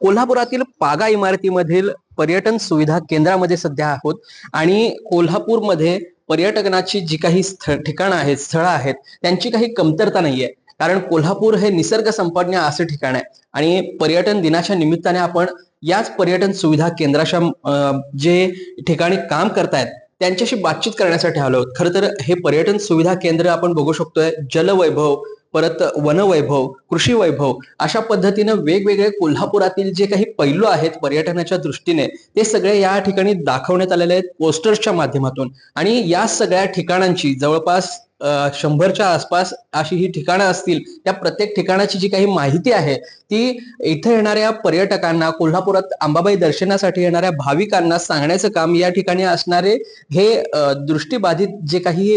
कोल्हापुरातील पागा इमारतीमधील पर्यटन सुविधा केंद्रामध्ये सध्या आहोत. आणि कोल्हापूरमध्ये पर्यटनाची जी काही ठिकाणं आहेत स्थळं आहेत त्यांची काही कमतरता नाहीये. कारण कोल्हापूर हे निसर्ग संपन्न असं ठिकाण आहे. आणि पर्यटन दिनाच्या निमित्ताने आपण याच पर्यटन सुविधा केंद्राच्या जे ठिकाणी काम करतायत त्यांच्याशी बातचीत करण्यासाठी आलो आहोत. खरं तर हे पर्यटन सुविधा केंद्र आपण बघू शकतोय. जलवैभव परत वनवैभव कृषी वैभव अशा पद्धतीनं वेगवेगळे कोल्हापुरातील जे काही पैलू आहेत पर्यटनाच्या दृष्टीने ते सगळे या ठिकाणी दाखवण्यात आलेले आहेत पोस्टर्सच्या माध्यमातून. आणि या सगळ्या ठिकाणांची जवळपास शंभरच्या आसपास अशी ही ठिकाणं असतील त्या प्रत्येक ठिकाणाची जी काही माहिती आहे ती इथे येणाऱ्या पर्यटकांना कोल्हापुरात अंबाबाई दर्शनासाठी येणाऱ्या भाविकांना सांगण्याचं काम या ठिकाणी असणारे हे दृष्टीबाधित जे काही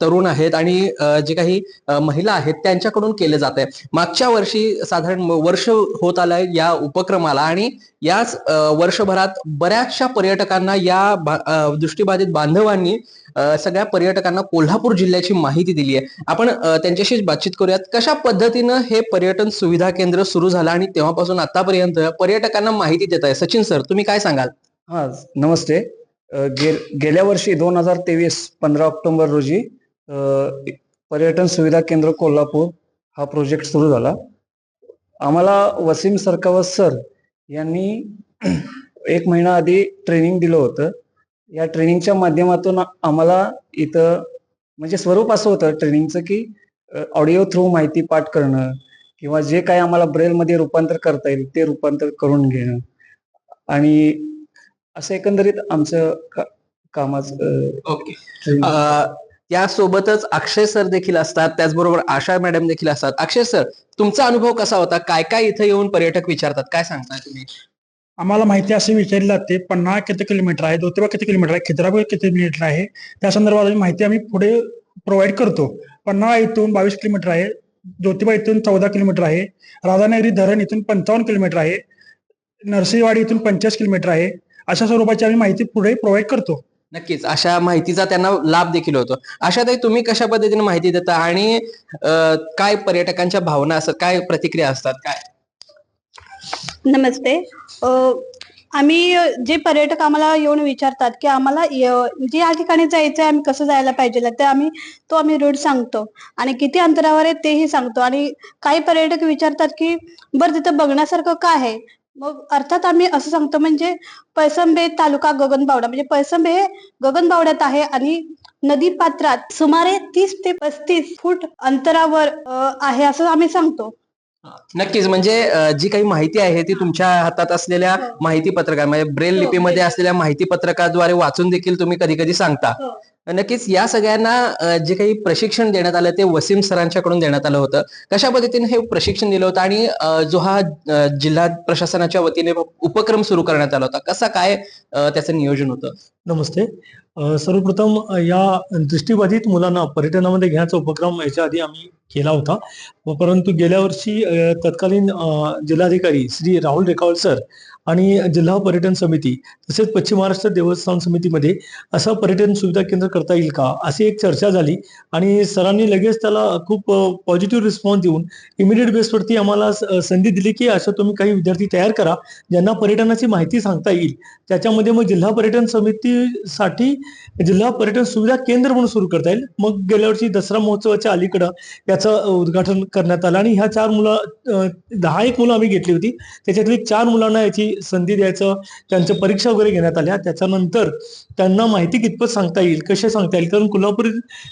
तरुण आहेत आणि जे काही महिला आहेत त्यांच्याकडून केलं जात आहे मागच्या वर्षी साधारण वर्ष होत आलंय या उपक्रमाला आणि याच वर्षभरात बऱ्याचशा पर्यटकांना या दृष्टीबाधित बांधवांनी सगळ्या पर्यटकांना कोल्हापूर जिल्ह्याची माहिती दिली आहे. आपण त्यांच्याशी त्यांच्याशीच बातचीत करूयात कशा पद्धतीनं हे पर्यटन सुविधा केंद्र सुरू झालं आणि तेव्हापासून आतापर्यंत पर्यटकांना माहिती देत आहे? सचिन सर तुम्ही काय सांगाल? हा नमस्ते. गे गेल्या वर्षी दोन हजार तेवीस पंधरा ऑक्टोबर रोजी पर्यटन सुविधा केंद्र कोल्हापूर हा प्रोजेक्ट सुरू झाला. आम्हाला वसीम सरकावत सर यांनी एक महिना आधी ट्रेनिंग दिलं होतं. या ट्रेनिंगच्या माध्यमातून आम्हाला इथं म्हणजे स्वरूप असं होतं ट्रेनिंगचं की ऑडिओ थ्रू माहिती पाठ करणं किंवा जे काही आम्हाला ब्रेलमध्ये रूपांतर करता येईल ते रूपांतर करून घेणं. आणि असं एकंदरीत आमचं कामाचं ओके यासोबतच अक्षय सर देखील असतात. त्याचबरोबर आशा मॅडम देखील असतात. अक्षय सर तुमचा अनुभव कसा होता? काय काय इथं येऊन पर्यटक विचारतात? काय सांगताय तुम्ही? आम्हाला माहिती अशी विचारले जाते पन्हाळा किती किलोमीटर आहे? ज्योतिबा किती किलोमीटर आहे? खिद्रापूर किती किलोमीटर आहे? त्या संदर्भात माहिती आम्ही पुढे प्रोव्हाइड करतो. पन्हाळा इथून बावीस किलोमीटर आहे. ज्योतिबा इथून चौदा किलोमीटर आहे. राधानगरी धरण इथून पंचावन्न किलोमीटर आहे. नरसिंहवाडी इथून पंचाळीस किलोमीटर आहे. अशा स्वरूपाची आम्ही माहिती पुढे प्रोव्हाइड करतो. नक्कीच. अशा माहितीचा त्यांना लाभ देखील होतो. आशाताई तुम्ही कशा पद्धतीने माहिती देता आणि काय पर्यटकांच्या भावना असतात काय प्रतिक्रिया असतात काय? नमस्ते. आम्ही जे पर्यटक आम्हाला येऊन विचारतात की आम्हाला जे या ठिकाणी जायचं आहे आम्ही कसं जायला पाहिजे? ते आम्ही तो आम्ही रूट सांगतो. आणि किती अंतरावर आहे तेही सांगतो. आणि काही पर्यटक विचारतात की बरं तिथं बघण्यासारखं काय आहे? मग अर्थात आम्ही असं सांगतो म्हणजे पैसंबे तालुका गगनबावडा म्हणजे पैसंबे हे गगनबावड्यात आहे आणि नदी पात्रात सुमारे तीस ते पस्तीस फूट अंतरावर आहे असं आम्ही सांगतो नक्कीच म्हणजे जी काही माहिती आहे ती तुमच्या हातात असलेल्या माहिती पत्रका म्हणजे ब्रेल हो, लिपीमध्ये. असलेल्या माहिती पत्रकाद्वारे वाचून देखील तुम्ही कधी कधी सांगता हो. नक्कीच या सगळ्यांना जे काही प्रशिक्षण देण्यात आलं ते वसीम सरांच्याकडून देण्यात आलं होतं. कशा पद्धतीने हे प्रशिक्षण दिलं होतं आणि जो हा जिल्हा प्रशासनाच्या वतीने उपक्रम सुरू करण्यात आला होता कसा काय त्याचं नियोजन होतं? नमस्ते. सर्वप्रथम या दृष्टीबाधित मुलांना पर्यटनामध्ये घेण्याचा उपक्रम याच्या आधी आम्ही केला होता. परंतु गेल्या वर्षी तत्कालीन जिल्हाधिकारी श्री राहुल रेखावल सर आणि जिल्हा पर्यटन समिती तसेच पश्चिम महाराष्ट्र देवस्थान समितीमध्ये असं पर्यटन सुविधा केंद्र करता येईल का? अशी एक चर्चा झाली आणि सरांनी लगेच त्याला खूप पॉझिटिव्ह रिस्पॉन्स देऊन इमिडिएट बेसवरती आम्हाला स- संधी दिली की अशा तुम्ही काही विद्यार्थी तयार करा ज्यांना पर्यटनाची माहिती सांगता येईल. त्याच्यामध्ये मग जिल्हा पर्यटन समिती साठी जिल्हा पर्यटन सुविधा केंद्र म्हणून सुरू करता येईल. मग गेल्या वर्षी दसरा महोत्सवाच्या अलीकडं याचं उद्घाटन करण्यात आलं आणि ह्या चार मुलं दहा एक मुलं आम्ही घेतली होती. त्याच्यातली चार मुलांना याची संधी द्यायचं त्यांच्या परीक्षा वगैरे घेण्यात आल्या. त्याच्यानंतर त्यांना माहिती कितपत सांगता येईल कसे सांगता येईल? कारण कोल्हापूर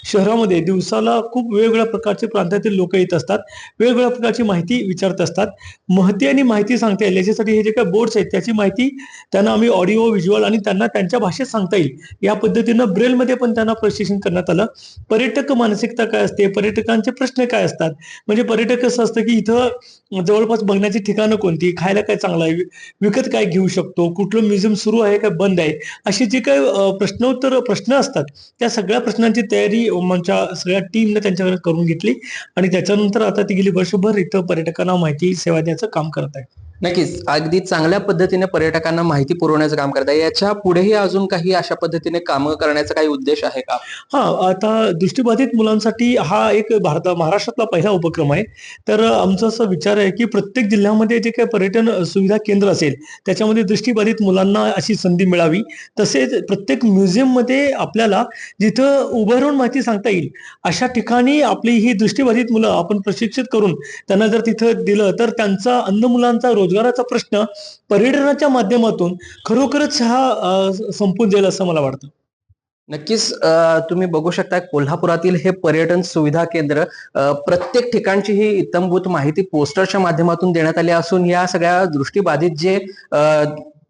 शहरामध्ये दिवसाला खूप वेगवेगळ्या प्रकारचे प्रांतातील लोक येत असतात. वेगवेगळ्या प्रकारची माहिती विचारत असतात. महती आणि माहिती सांगता येईल. याच्यासाठी हे जे काही बोर्ड्स आहेत त्याची माहिती त्यांना आम्ही ऑडिओ व्हिज्युअल आणि त्यांना त्यांच्या भाषेत सांगता येईल. या पद्धतीनं ब्रेलमध्ये पण त्यांना प्रशिक्षण करण्यात आलं. पर्यटक मानसिकता काय असते? पर्यटकांचे प्रश्न काय असतात? म्हणजे पर्यटक असं असतं की इथं जवळपास बघण्याची ठिकाणं कोणती? खायला काय चांगलं आहे? विकत काय घेऊ शकतो? कुठलं म्युझियम सुरू आहे काय बंद आहे? अशी जे काय प्रश्नोत्तर प्रश्न असतात त्या सगळ्या प्रश्नांची तयारी आमच्या सगळ्या टीमने त्यांच्याकडे करून घेतली. आणि त्याच्यानंतर आता ती गेली वर्षभर इथं पर्यटकांना माहिती सेवा द्यायचं काम करत आहे. नक्कीच. अगदी चांगल्या पद्धतीने पर्यटकांना माहिती पुरवण्याचं काम करताय. याच्या पुढेही अजून काही अशा पद्धतीने कामं करण्याचा काही उद्देश आहे का? हा आता दृष्टीबाधित मुलांसाठी हा एक भारत महाराष्ट्रातला पहिला उपक्रम आहे. तर आमचा असा विचार आहे की प्रत्येक जिल्ह्यामध्ये जे काही पर्यटन सुविधा केंद्र असेल त्याच्यामध्ये दृष्टीबाधित मुलांना अशी संधी मिळावी. तसेच प्रत्येक म्युझियममध्ये आपल्याला जिथं उभं राहून माहिती सांगता येईल अशा ठिकाणी आपली ही दृष्टीबाधित मुलं आपण प्रशिक्षित करून त्यांना जर तिथं दिलं तर त्यांचा अन्न मुलांचा रोजगाराचा प्रश्न पर्यटनाच्या माध्यमातून खरोखरच हा संपून जाईल असं मला वाटतं. नक्कीच तुम्ही बघू शकता कोल्हापुरातील हे पर्यटन सुविधा केंद्र प्रत्येक ठिकाणची ही इत्तमभूत माहिती पोस्टरच्या माध्यमातून देण्यात आली असून या सगळ्या दृष्टीबाधित जे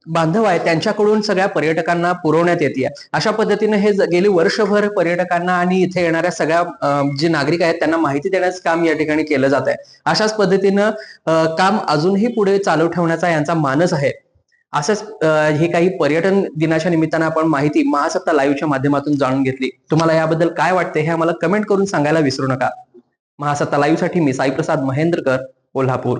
बांधव आहे. त्यांच्याकडून सगळ्या पर्यटकांना पुरवण्यात येते अशा पद्धतीने हे गेली वर्षभर पर्यटकांना आणि इथे येणाऱ्या सगळ्या जे नागरिक आहेत त्यांना माहिती देण्याचं काम या ठिकाणी केलं जात आहे. अशाच पद्धतीनं काम अजूनही पुढे चालू ठेवण्याचा यांचा मानस आहे. असंच हे काही पर्यटन दिनाच्या निमित्तानं आपण माहिती महासत्ता लाईव्हच्या माध्यमातून जाणून घेतली. तुम्हाला याबद्दल काय वाटते हे आम्हाला कमेंट करून सांगायला विसरू नका. महासत्ता लाईव्हसाठी मी साईप्रसाद महेंद्रकर कोल्हापूर.